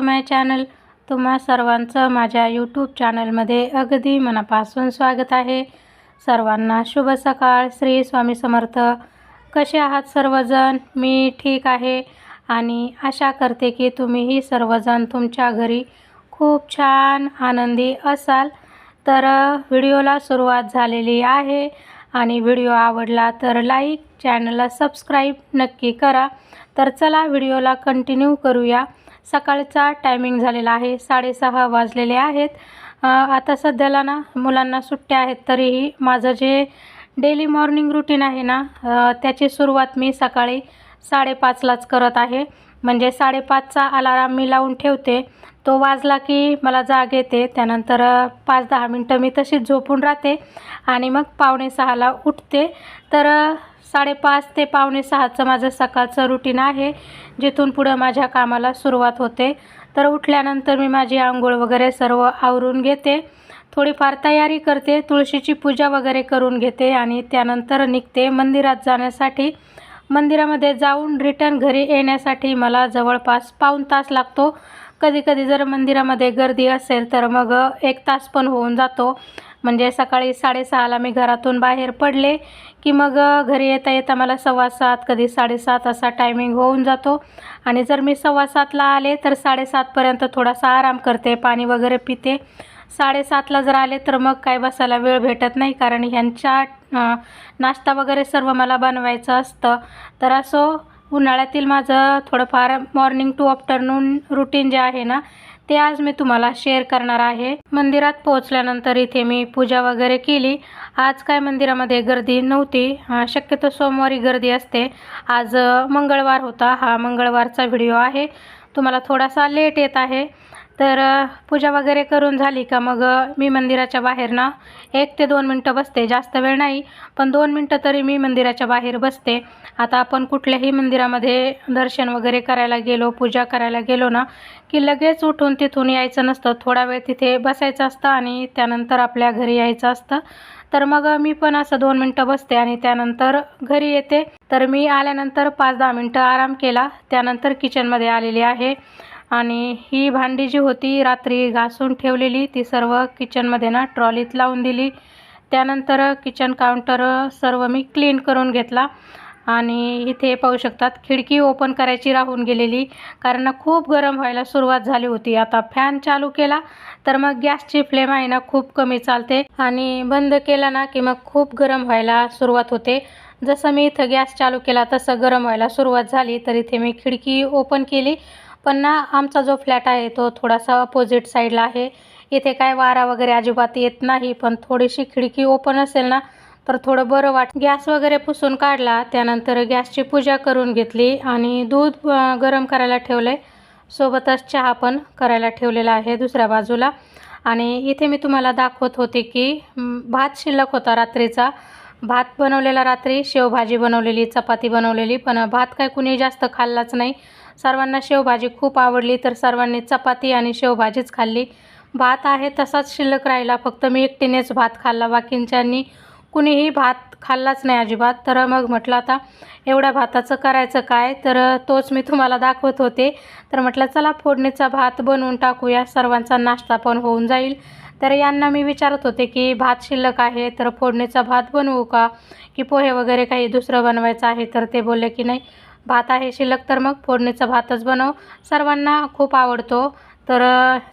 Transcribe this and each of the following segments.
To my channel तुम्हा सर्वांचं माझ्या यूट्यूब चॅनलमध्ये अगदी मनापासून स्वागत आहे. सर्वांना शुभ सकाळ. श्री स्वामी समर्थ. कसे आहात सर्वजण? मी ठीक आहे. आणि आशा करते की तुम्हीही सर्वजण तुमच्या घरी खूप छान आनंदी असाल. तर व्हिडिओला सुरुवात झालेली आहे. आणि व्हिडिओ आवडला तर लाईक चॅनलला सबस्क्राईब नक्की करा. तर चला व्हिडिओला कंटिन्यू करूया. सकाळचा टायमिंग झालेला आहे. साडेसहा वाजलेले आहेत. आता सध्याला ना मुलांना सुट्ट्या आहेत तरीही माझं जे डेली मॉर्निंग रुटीन आहे ना त्याची सुरुवात मी सकाळी साडेपाचलाच करत आहे. म्हणजे साडेपाचचा अलाराम मी लावून ठेवते. तो वाजला की मला जाग येते. त्यानंतर पाच दहा मिनटं मी तशीच झोपून राहते आणि मग पावणे सहाला उठते. तर साडेपाच ते पावणे सहाचं माझं सकाळचं रुटीन आहे जिथून पुढं माझ्या कामाला सुरुवात होते. तर उठल्यानंतर मी माझी आंघोळ वगैरे सर्व आवरून घेते. थोडीफार तयारी करते तुळशीची पूजा वगैरे करून घेते आणि त्यानंतर निघते मंदिरात जाण्यासाठी. मंदिरामध्ये जाऊन रिटर्न घरी येण्यासाठी मला जवळपास पाऊण तास लागतो. कधी कधी जर मंदिरामध्ये गर्दी असेल तर मग एक तास पण होऊन जातो. म्हणजे सकाळी साडेसहाला मी घरातून बाहेर पडले की मग घरी येता येता मला सव्वा सात कधी साडेसात असा टायमिंग होऊन जातो. आणि जर मी सव्वा सातला आले तर साडेसातपर्यंत थोडासा आराम करते पाणी वगैरे पिते. साडेसातला जर आले तर मग काय बसायला वेळ भेटत नाही कारण ह्यांच्या नाश्ता वगैरे सर्व मला बनवायचं असतं. तर असो उन्हाळ्यातील माझं थोडंफार मॉर्निंग टू आफ्टरनून रुटीन जे आहे ना ते आज मी तुम्हाला शेअर करणार आहे. मंदिरात पोहोचल्यानंतर इथे मी पूजा वगैरे केली. आज काय मंदिरामध्ये गर्दी नव्हती. शक्यतो सोमवारी गर्दी असते. आज मंगळवार होता. हा मंगळवारचा व्हिडिओ आहे. तुम्हाला थोडासा लेट येत आहे. तर पूजा वगैरे करून झाली का मग मी मंदिराच्या बाहेर ना एक ते दोन मिनटं बसते. जास्त वेळ नाही पण दोन मिनटं तरी मी मंदिराच्या बाहेर बसते. आता आपण कुठल्याही मंदिरामध्ये दर्शन वगैरे करायला गेलो पूजा करायला गेलो ना की लगेच उठून तिथून यायचं नसतं. थोडा वेळ तिथे बसायचं असतं आणि त्यानंतर आपल्या घरी यायचं असतं. तर मग मी पण असं दोन मिनटं बसते आणि त्यानंतर घरी येते. तर मी आल्यानंतर पाच दहा मिनटं आराम केला. त्यानंतर किचनमध्ये आलेली आहे. आणि ही भांडी जी होती रात्री घासून ठेवलेली ती सर्व किचनमध्ये ना ट्रॉलीत लावून दिली. त्यानंतर किचन काउंटर सर्व मी क्लीन करून घेतला. आणि इथे पाहू शकतात खिडकी ओपन करायची राहून गेलेली. कारण ना खूप गरम व्हायला सुरुवात झाली होती. आता फॅन चालू केला तर मग गॅसची फ्लेम आहे ना खूप कमी चालते. आणि बंद केला ना की मग खूप गरम व्हायला सुरुवात होते. जसं मी इथं गॅस चालू केला तसं गरम व्हायला सुरुवात झाली. तर इथे मी खिडकी ओपन केली. पण ना आमचा जो फ्लॅट आहे तो थोडासा अपोजिट साईडला आहे. इथे काय वारा वगैरे अजिबात येत नाही पण थोडीशी खिडकी ओपन असेल ना तर थोडं बरं वाट गॅस वगैरे पुसून काढला त्यानंतर गॅसची पूजा करून घेतली आणि दूध गरम करायला ठेवलं आहे सोबतच चहा पण करायला ठेवलेला आहे दुसऱ्या बाजूला. आणि इथे मी तुम्हाला दाखवत होते की भात शिल्लक होता रात्रीचा. भात बनवलेला रात्री शेवभाजी बनवलेली चपाती बनवलेली पण भात काय कुणी जास्त खाल्लाच नाही. सर्वांना शेवभाजी खूप आवडली तर सर्वांनी चपाती आणि शेवभाजीच खाल्ली. भात आहे तसाच शिल्लक राहिला फक्त मी एकटीनेच भात खाल्ला. बाकींच्यांनी कुणीही भात खाल्लाच नाही अजिबात. तर मग म्हटलं आता एवढ्या भाताचं करायचं काय? तर तोच मी तुम्हाला दाखवत होते. तर म्हटलं चला फोडणीचा भात बनवून टाकूया. सर्वांचा नाश्ता पण होऊन जाईल. तर यांना मी विचारत होते की भात शिल्लक आहे तर फोडणीचा भात बनवू का? की पोहे वगैरे काही दुसरं बनवायचं आहे? तर ते बोलले की नाही भात आहे शिल्लक तर मग फोडणीचा भातच बनव. सर्वांना खूप आवडतो. तर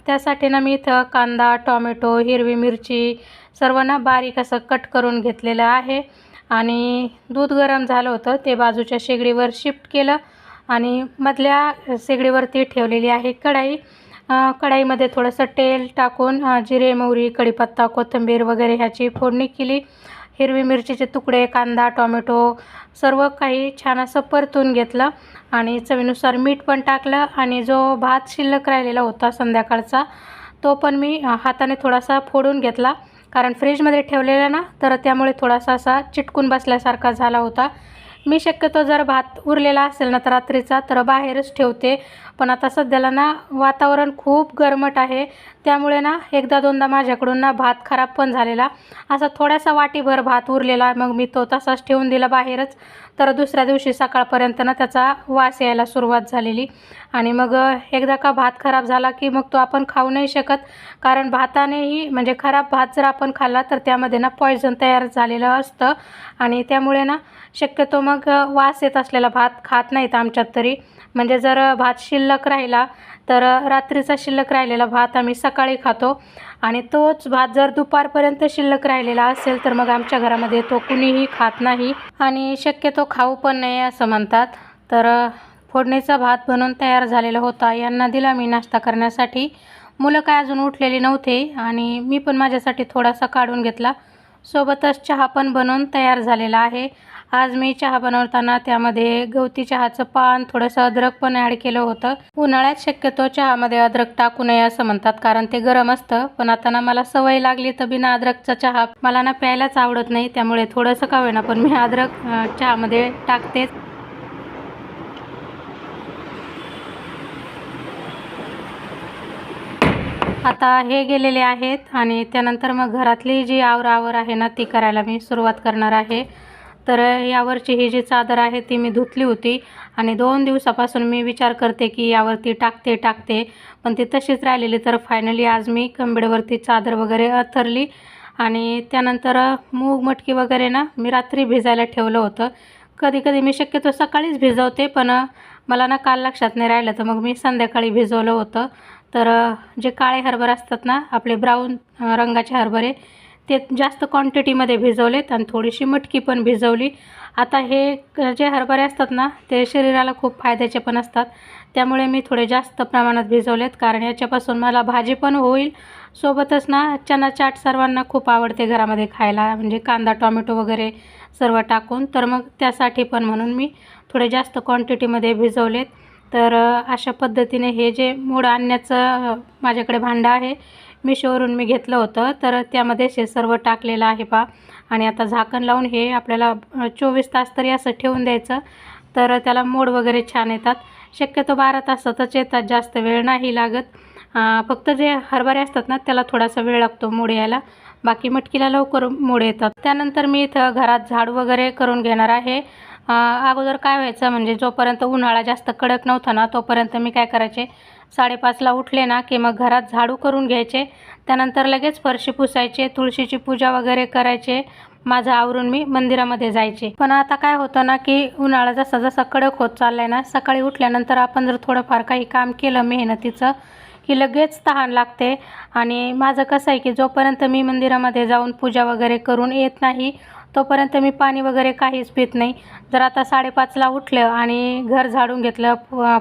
त्यासाठी ना मी इथं कांदा टॉमॅटो हिरवी मिरची सर्वांना बारीक असं कट करून घेतलेलं आहे. आणि दूध गरम झालं होतं ते बाजूच्या शेगडीवर शिफ्ट केलं. आणि मधल्या शेगडीवरती ठेवलेली आहे कढाई. कढाईमध्ये थोडंसं तेल टाकून जिरे मोहरी कढीपत्ता कोथिंबीर वगैरे ह्याची फोडणी केली. हिरवी मिरचीचे तुकडे कांदा टॉमॅटो सर्व काही छान असं परतून घेतलं आणि चवीनुसार मीठ पण टाकलं आणि जो भात शिल्लक राहिलेला होता संध्याकाळचा तो पण मी हाताने थोडासा फोडून घेतला. कारण फ्रीजमध्ये ठेवलेला ना तर त्यामुळे थोडासा असा चिटकून बसल्यासारखा झाला होता. मी शक्यतो जर भात उरलेला असेल ना तर रात्रीचा तर बाहेरच ठेवते. पण आता सध्याला ना वातावरण खूप गरमट आहे. त्यामुळे ना एकदा दोनदा माझ्याकडून ना भात खराब पण झालेला. असा थोडासा वाटीभर भात उरलेला मग मी तो तसाच ठेवून दिला बाहेरच. तर दुसऱ्या दिवशी सकाळपर्यंत ना त्याचा वास यायला सुरुवात झालेली. आणि मग एकदा का भात खराब झाला की मग तो आपण खाऊ नाही शकत. कारण भातानेही म्हणजे खराब भात जर आपण खाल्ला तर त्यामध्ये ना पॉयझन तयार झालेलं असतं. आणि त्यामुळे ना शक्यतो मग वास येत असलेला भात खात नाहीत आमच्यात तरी. म्हणजे जर भात शिल्लक राहिला तर रात्रीचा शिल्लक राहिलेला भात आम्ही सकाळी खातो. आणि तोच भात जर दुपारपर्यंत शिल्लक राहिलेला असेल तर मग आमच्या घरामध्ये तो कुणीही खात नाही. आणि शक्यतो खाऊ पण नाही असं म्हणतात. तर फोडणीचा भात बनवून तयार झालेला होता. यांना दिला मी नाश्ता करण्यासाठी. मुलं काय अजून उठलेली नव्हते आणि मी पण माझ्यासाठी थोडासा काढून घेतला. सोबतच चहा पण बनवून तयार झालेला आहे. आज मी चहा बनवताना त्यामध्ये गवती चहाचं पान थोडंसं अद्रक पण ॲड केलं होतं. उन्हाळ्यात शक्यतो चहामध्ये अद्रक टाकू नये असं म्हणतात कारण ते गरम असतं. पण आता ना मला सवय लागली तर बिना अद्रकचा चहा. मला ना प्यायलाच आवडत नाही त्यामुळे थोडंसं का होईना पण मी अद्रक चहामध्ये टाकतेच. आता हे गेलेले आहेत आणि त्यानंतर मग घरातली जी आवरावर आहे ना ती करायला मी सुरुवात करणार आहे. तर यावरची ही जी चादर आहे ती मी धुतली होती आणि दोन दिवसापासून मी विचार करते की यावरती टाकते टाकते. पण ती तशीच राहिलेली. तर फायनली आज मी कंबेडवरती चादर वगैरे अथरली आणि त्यानंतर मूग मटकी वगैरे ना मी रात्री भिजायला ठेवलं होतं. कधी कधी मी शक्यतो सकाळीच भिजवते पण मला ना काल लक्षात नाही राहिलं. तर मग मी संध्याकाळी भिजवलं होतं. तर जे काळे हरभरे असतात ना आपले ब्राऊन रंगाचे हरभरे ते जास्त क्वांटिटीमध्ये भिजवलेत आणि थोडीशी मटकी पण भिजवली. आता हे जे हरभरे असतात ना ते शरीराला खूप फायद्याचे पण असतात. त्यामुळे मी थोडे जास्त प्रमाणात भिजवलेत कारण याच्यापासून मला भाजी पण होईल. सोबतच ना चना चाट सर्वांना खूप आवडते घरामध्ये खायला म्हणजे कांदा टॉमॅटो वगैरे सर्व टाकून. तर मग त्यासाठी पण म्हणून मी थोडे जास्त क्वांटिटीमध्ये भिजवलेत. तर अशा पद्धतीने हे जे मूड आणण्याचं माझ्याकडे भांडं आहे मिशोवरून मी घेतलं होतं. तर त्यामध्ये हे सर्व टाकलेलं आहे पा आणि आता झाकण लावून हे आपल्याला चोवीस तास तरी असं ठेवून द्यायचं. तर त्याला मोड वगैरे छान येतात. शक्यतो बारा तासातच येतात जास्त वेळ नाही लागत. फक्त जे हरभरे असतात ना त्याला थोडासा वेळ लागतो मोड यायला. बाकी मटकीला लवकर मोड येतात. त्यानंतर मी इथं घरात झाड वगैरे करून घेणार आहे. अगोदर काय व्हायचं म्हणजे जोपर्यंत उन्हाळा जास्त कडक नव्हता ना तोपर्यंत मी काय करायचे? साडेपाचला उठले ना की मग घरात झाडू करून घ्यायचे. त्यानंतर लगेच फरशी पुसायचे तुळशीची पूजा वगैरे करायचे. माझं आवरून मी मंदिरामध्ये जायचे. पण आता काय होतं ना की उन्हाळा जसा जसा कडक होत चाललाय ना सकाळी उठल्यानंतर आपण जर थोडंफार काही काम केलं मेहनतीचं की लगेच तहान लागते. आणि माझं कसं आहे की जोपर्यंत मी मंदिरामध्ये जाऊन पूजा वगैरे करून येत नाही तोपर्यंत मी पाणी वगैरे काहीच पित नाही. जर आता साडेपाचला उठलं आणि घर झाडून घेतलं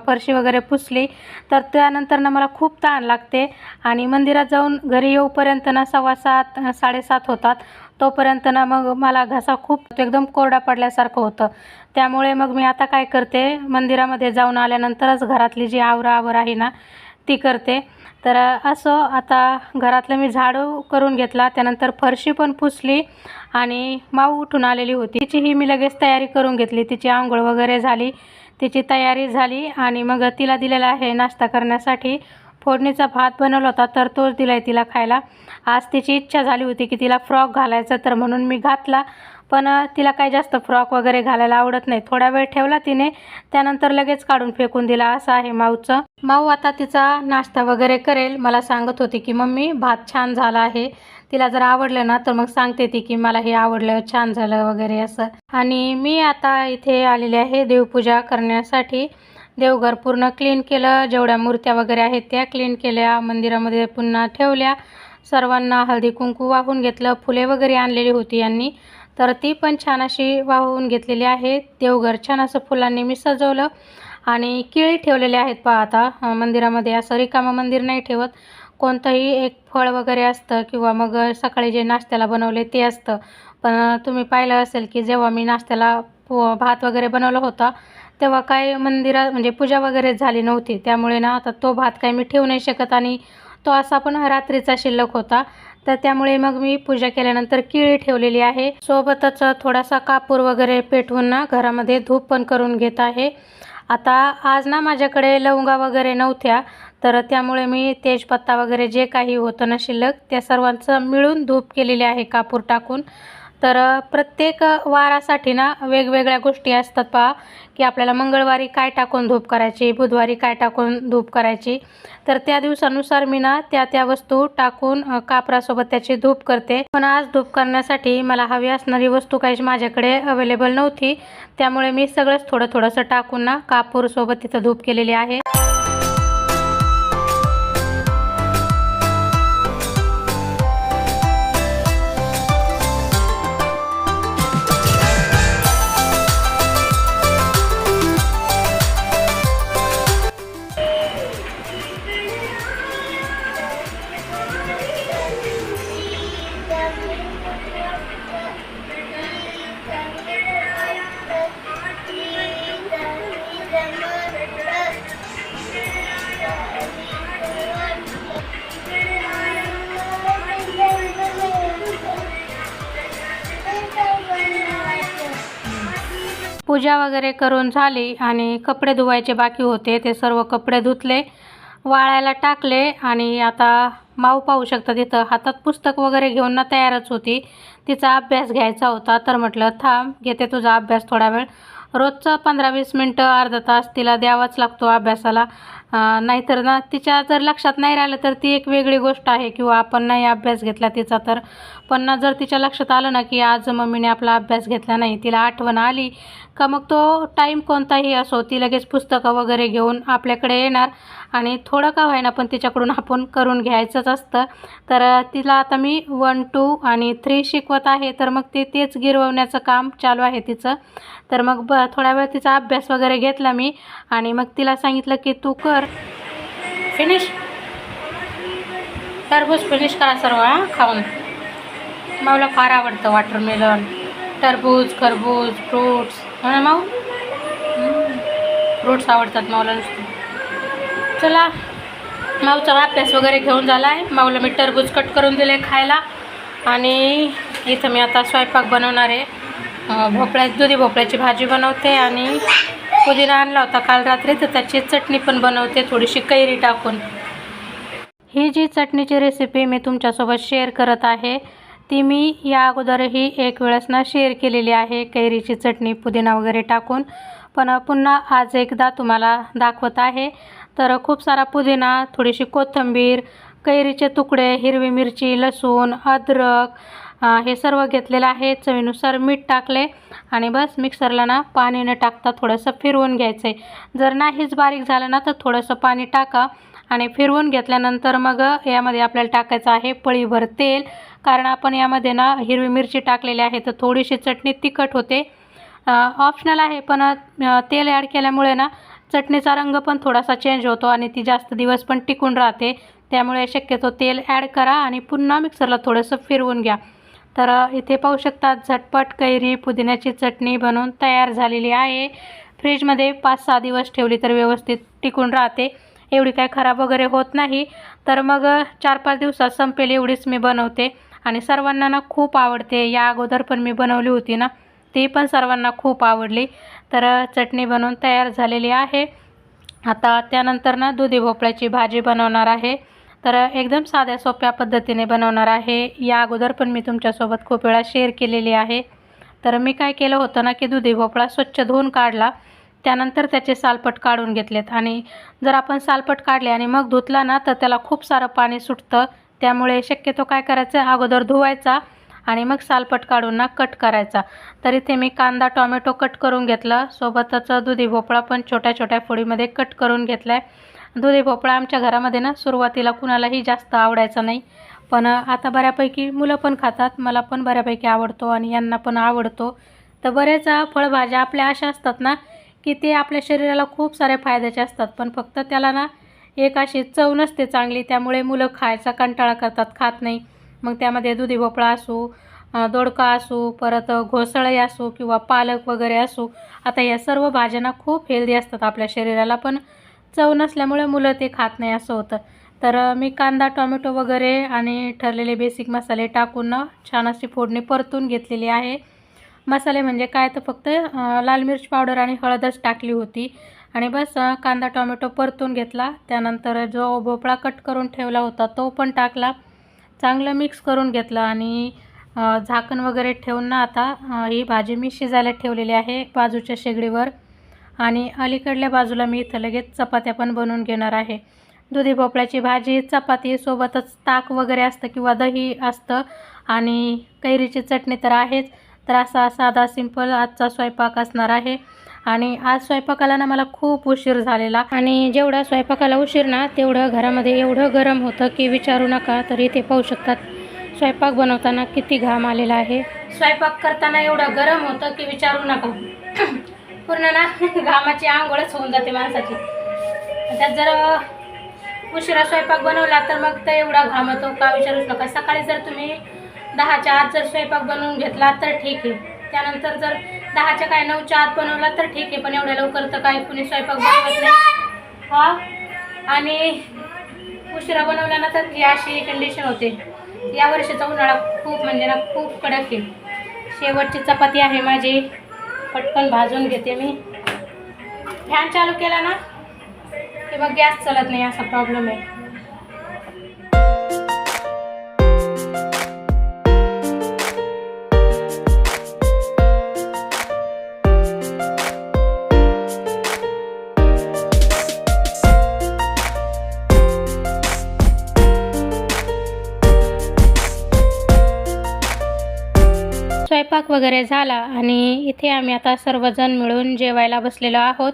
फरशी वगैरे पुसली तर त्यानंतर ना मला खूप ताण लागते. आणि मंदिरात जाऊन घरी येऊपर्यंत ना सव्वा सात साडेसात होतात. तोपर्यंत ना मग मला घसा खूप एकदम कोरडा पडल्यासारखं होतं. त्यामुळे मग मी आता काय करते मंदिरामध्ये जाऊन आल्यानंतरच घरातली जी आवराआवर आहे ना ती करते. तर असं आता घरातलं मी झाडू करून घेतला. त्यानंतर फरशी पण पुसली आणि माऊ उठून आलेली होती. तिचीही मी लगेच तयारी करून घेतली. तिची आंघोळ वगैरे झाली. तिची तयारी झाली आणि मग तिला दिलेला आहे नाश्ता करण्यासाठी. फोडणीचा भात बनवला होता तर तोच दिला आहे तिला खायला. आज तिची इच्छा झाली होती की तिला फ्रॉक घालायचा तर म्हणून मी घातला. पण तिला काही जास्त फ्रॉक वगैरे घालायला आवडत नाही. थोडा वेळ ठेवला तिने त्यानंतर लगेच काढून फेकून दिला. असं आहे माऊचं. माऊ आता तिचा नाश्ता वगैरे करेल. मला सांगत होती की मम्मी भात छान झाला आहे. तिला जर आवडलं ना तर मग सांगते ती की मला हे आवडलं छान झालं वगैरे असं. आणि मी आता इथे आलेले आहे देवपूजा करण्यासाठी. देवघर पूर्ण क्लीन केलं. जेवढ्या मूर्त्या वगैरे आहेत त्या क्लीन केल्या. मंदिरामध्ये पुन्हा ठेवल्या. सर्वांना हळदी कुंकू वाहून घेतलं. फुले वगैरे आणलेली होती यांनी. तर ती पण छान अशी वाहून घेतलेली आहे. देवघर छान असं फुलांनी मी सजवलं. आणि केळी ठेवलेले आहेत पहा आता. मंदिरामध्ये असं रिकामं मंदिर नाही ठेवत. कोणतंही एक फळ वगैरे असतं किंवा मग सकाळी जे नाश्त्याला बनवले ते असतं. पण तुम्ही पाहिलं असेल की जेव्हा मी नाश्त्याला भात वगैरे बनवला होता तेव्हा काय मंदिरात म्हणजे पूजा वगैरे झाली नव्हती. त्यामुळे ना आता तो भात काही मी ठेवू नाही शकत आणि तो असा पण रात्रीचा शिल्लक होता. तर त्यामुळे मग मी पूजा केल्यानंतर केळी ठेवलेली आहे. सोबतच थोडासा कापूर वगैरे पेटवून ना घरामध्ये धूप पण करून घेत आहे. आता आज ना माझ्याकडे लवंगा वगैरे नव्हत्या तर त्यामुळे मी तेजपत्ता वगैरे जे काही होतं ना शिल्लक त्या सर्वांचं मिळून धूप केलेले आहे कापूर टाकून. तर प्रत्येक वारासाठी ना वेगवेगळ्या गोष्टी असतात पहा की आपल्याला मंगळवारी काय टाकून धूप करायची बुधवारी काय टाकून धूप करायची. तर त्या दिवसानुसार मी ना त्या त्या वस्तू टाकून कापरासोबत त्याची धूप करते. पण आज धूप करण्यासाठी मला हवी असणारी वस्तू काही माझ्याकडे अवेलेबल नव्हती. त्यामुळे मी सगळंच थोडं थोडंसं टाकून ना कापूरसोबत तिथं धूप केलेली आहे. पूजा वगैरे करून झाली आणि कपडे धुवायचे बाकी होते ते सर्व कपडे धुतले वाळायला टाकले आणि आता माऊ पाहू शकता तिथं हातात पुस्तक वगैरे घेऊन ना तयारच होती. तिचा अभ्यास घ्यायचा होता तर म्हटलं थांब घेते तुझा अभ्यास थोडा वेळ. रोजचं पंधरा वीस मिनटं अर्धा तास तिला द्यावाच लागतो अभ्यासाला. नाहीतर ना तिच्या जर लक्षात नाही राहिलं तर ती एक वेगळी गोष्ट आहे किंवा आपण नाही अभ्यास घेतला तिचा तर. पण ना जर तिच्या लक्षात आलं ना की आज मम्मीने आपला अभ्यास घेतला नाही तिला आठवण आली का मग तो टाईम कोणताही असो ती लगेच पुस्तकं वगैरे घेऊन आपल्याकडे येणार. आणि थोडं का व्हायना पण तिच्याकडून आपण करून घ्यायचंच असतं. तर तिला आता मी वन टू आणि थ्री शिकवत आहे. तर मग ते तेच गिरवण्याचं काम चालू आहे तिचं. तर मग ब थोड्या वेळ तिचा अभ्यास वगैरे घेतला मी. आणि मग तिला सांगितलं की तू कर. फिनिश टरबूज फिनिश करा सर्व हा खाऊन. मला फार आवडतं वॉटरमेलन टरबूज खरबूज फ्रूट्स हो ना माऊ? फ्रूट्स आवडतात माऊला नुसतं. चला. माऊचा अभ्यास वगैरे घेऊन झाला आहे माऊला मी टरबूज कट करून दिले खायला. आणि इथं मी आता स्वयंपाक बनवणार आहे. भोपळ्या दुधी भोपळ्याची भाजी बनवते आणि पुदिना आणला होता काल रात्री तर त्याची चटणी पण बनवते थोडीशी कैरी टाकून. ही जी चटणीची रेसिपी मी तुमच्यासोबत शेअर करत आहे ती मी या अगोदरही एक वेळेस ना शेअर केलेली आहे. कैरीची चटणी पुदिना वगैरे टाकून. पण पुन्हा आज एकदा तुम्हाला दाखवत आहे. तर खूप सारा पुदिना थोडीशी कोथिंबीर कैरीचे तुकडे हिरवी मिरची लसूण अद्रक हे सर्व घेतलेलं आहे. चवीनुसार मीठ टाकले आणि बस मिक्सरला ना पाणी न टाकता थोडंसं फिरवून घ्यायचं आहे जर नाहीच बारीक झालं ना तर थोडंसं पाणी टाका आणि फिरवून घेतल्यानंतर मग यामध्ये आपल्याला टाकायचं आहे पळीभर तेल. कारण आपण यामध्ये ना हिरवी मिरची टाकलेली आहे तर थोडीशी चटणी तिखट होते. ऑप्शनल आहे पण तेल ॲड केल्यामुळे ना चटणीचा रंग पण थोडासा चेंज होतो आणि ती जास्त दिवस पण टिकून राहते. त्यामुळे शक्यतो तेल ॲड करा आणि पुन्हा मिक्सरला थोडंसं फिरवून घ्या. तर इथे पाहू शकता झटपट कैरी पुदिन्याची चटणी बनवून तयार झालेली आहे. फ्रीजमध्ये पाच सहा दिवस ठेवली तर व्यवस्थित टिकून राहते. एवढी काय खराब वगैरे होत नाही. तर मग चार पाच दिवसात संपेल एवढीच मी बनवते. आणि सर्वांना ना खूप आवडते. या अगोदर पण मी बनवली होती ना ती पण सर्वांना खूप आवडली. तर चटणी बनवून तयार झालेली आहे. आता त्यानंतर ना दुधी भोपळ्याची भाजी बनवणार आहे. तर एकदम साध्या सोप्या पद्धतीने बनवणार आहे. या अगोदर पण मी तुमच्यासोबत खूप वेळा शेअर केलेली आहे. तर मी काय केलं होतं ना की दुधी भोपळा स्वच्छ धुवून काढला. त्यानंतर त्याचे सालपट काढून घेतलेत. आणि जर आपण सालपट काढले आणि मग धुतला ना तर त्याला खूप सारं पाणी सुटतं. त्यामुळे शक्यतो काय करायचं? अगोदर धुवायचा आणि मग सालपट काढून ना कट करायचा. तर इथे मी कांदा टोमॅटो कट करून घेतला. सोबतच दुधी भोपळा पण छोट्या छोट्या फोडीमध्ये कट करून घेतला आहे दुधी भोपळा आमच्या घरामध्ये ना सुरुवातीला कुणालाही जास्त आवडायचा नाही. पण आता बऱ्यापैकी मुलं पण खातात मला पण बऱ्यापैकी आवडतो आणि यांना पण आवडतो. तर बऱ्याच फळभाज्या आपल्या अशा असतात ना की ते आपल्या शरीराला खूप साऱ्या फायद्याचे असतात. पण फक्त त्याला ना एक अशी चव नसते चांगली त्यामुळे मुलं खायचा कंटाळा करतात खात नाही. मग त्यामध्ये दुधी भोपळा असू दोडका असू परत घोसळही असू किंवा पालक वगैरे असू आता या सर्व भाज्यांना खूप हेल्दी असतात आपल्या शरीराला पण चव नसल्यामुळे मुलं ते खात नाही असं होतं. तर मी कांदा टोमॅटो वगैरे आणि ठरलेले बेसिक मसाले टाकून छान अशी फोडणी परतून घेतलेली आहे. मसाले म्हणजे काय? तर फक्त लाल मिरची पावडर आणि हळदच टाकली होती. आणि बस कांदा टोमॅटो परतून घेतला. त्यानंतर जो भोपळा कट करून ठेवला होता तो पण टाकला. चांगलं मिक्स करून घेतलं आणि झाकण वगैरे ठेवून ना आता ही भाजी मी शिजायला ठेवलेली आहे बाजूच्या शेगडीवर. आणि अलीकडल्या बाजूला मी इथं लगेच चपात्या पण बनवून घेणार आहे. दुधी भोपळ्याची भाजी चपाती सोबतच ताक वगैरे असतं किंवा दही असतं आणि कैरीची चटणी तर आहेच. तर असा साधा सिंपल आजचा स्वयंपाक असणार आहे. आणि आज स्वयंपाकाला ना मला खूप उशीर झालेला. आणि जेवढा स्वयंपाकाला उशीर ना तेवढं घरामध्ये एवढं गरम होतं की विचारू नका तर इथे पाहू शकतात. स्वयंपाक बनवताना किती घाम आलेला आहे. स्वयंपाक करताना एवढं गरम होतं की विचारू नका. पूर्ण ना घामाची आंघोळच होऊन जाते माणसाची. त्यात जर उशिरा स्वयंपाक बनवला तर मग तर एवढा घाम येतो का विचारूच नका. सकाळी जर तुम्ही दहाच्या आत जर स्वयंपाक बनवून घेतला तर ठीक आहे. त्यानंतर जर दहाच्या काय नऊच्या आत बनवला तर ठीक आहे पण एवढ्या लवकर तर काय कुणी स्वयंपाक बनवत नाही. हा? आणि उशिरा बनवला ना तर ही अशी कंडिशन होते. या वर्षीचा उन्हाळा खूप म्हणजे ना खूप कडक आहे. शेवटची चपाती आहे माझी. पटकन भाजून घेते मी. फॅन चालू केला ना? की मग गॅस चालत नाही असा प्रॉब्लेम आहे. वगैरे झाला आणि इथे आम्ही आता सर्वजण मिळून जेवायला बसलेलो आहोत.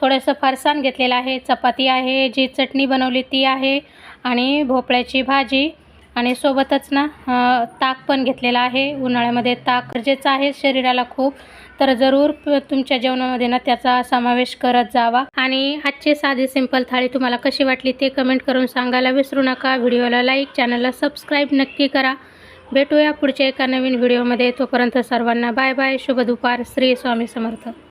थोडंसं फरसाण घेतलेलं आहे चपाती आहे जी चटणी बनवली ती आहे आणि भोपळ्याची भाजी. आणि सोबतच ना ताक पण घेतलेला आहे. उन्हाळ्यामध्ये ताक गरजेचं आहे शरीराला खूप. तर जरूर तुमच्या जेवणामध्ये ना त्याचा समावेश करत जावा. आणि आजची साधी सिंपल थाळी तुम्हाला कशी वाटली ते कमेंट करून सांगायला विसरू नका. व्हिडिओला लाईक चॅनलला सबस्क्राईब नक्की करा. भेटूया पुढच्या एका नवीन व्हिडिओमध्ये. तोपर्यंत सर्वांना बाय बाय शुभ दुपार. श्री स्वामी समर्थ.